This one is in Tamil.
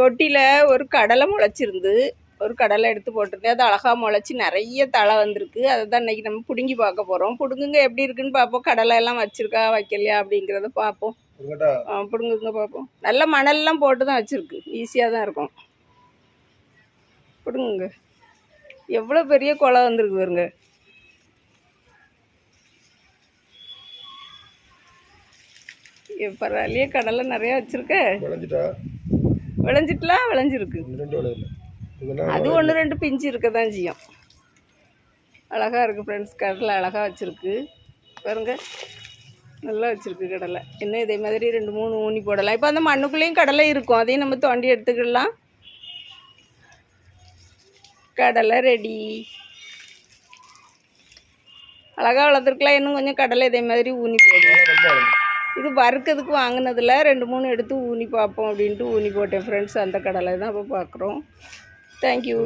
தொட்டியில் ஒரு கடலை முளைச்சிருந்து ஒரு கடலை எடுத்து போட்டிருந்தேன். அது அழகாக முளைச்சி நிறைய தழை வந்திருக்கு. அதை தான் இன்றைக்கி நம்ம பிடுங்கி பார்க்க போகிறோம் பிடுங்குங்க எப்படி இருக்குன்னு பார்ப்போம். கடலை எல்லாம் வச்சுருக்கா வைக்கலையா அப்படிங்கிறத பார்ப்போம். பிடுங்குங்க பார்ப்போம். நல்ல மணல்லாம் போட்டு தான் வச்சுருக்கு. ஈஸியாக தான் இருக்கும். பிடுங்குங்க. எவ்வளோ பெரிய குலை வந்திருக்கு பாருங்க. பரவாயில்லையே கடலை நிறையா வச்சுருக்க. விளைஞ்சிட்டுலாம் விளைஞ்சிருக்கு. அது ஒன்று ரெண்டு பிஞ்சு இருக்க தான் செய்யும். அழகாக இருக்குது ஃப்ரெண்ட்ஸ் கடலை அழகாக வச்சுருக்கு. பாருங்க. நல்லா வச்சுருக்கு கடலை. இன்னும் இதே மாதிரி ரெண்டு மூணு ஊனி போடலாம். இப்போ அந்த மண்ணுக்குள்ளேயும் கடலை இருக்கும். அதையும் நம்ம தோண்டி எடுத்துக்கிடலாம் கடலை ரெடி அழகாக வளர்த்துருக்கலாம். இன்னும் கொஞ்சம் கடலை இதே மாதிரி ஊனி போடுவோம். இது வறுக்கிறதுக்கு வாங்கினதில் ரெண்டு மூணு எடுத்து ஊனி பார்ப்போம் அப்படின்ட்டு ஊனி போட்டேன். ஃப்ரெண்ட்ஸ் அந்த கடலை தான் இப்போ பார்க்குறோம். தேங்க்யூ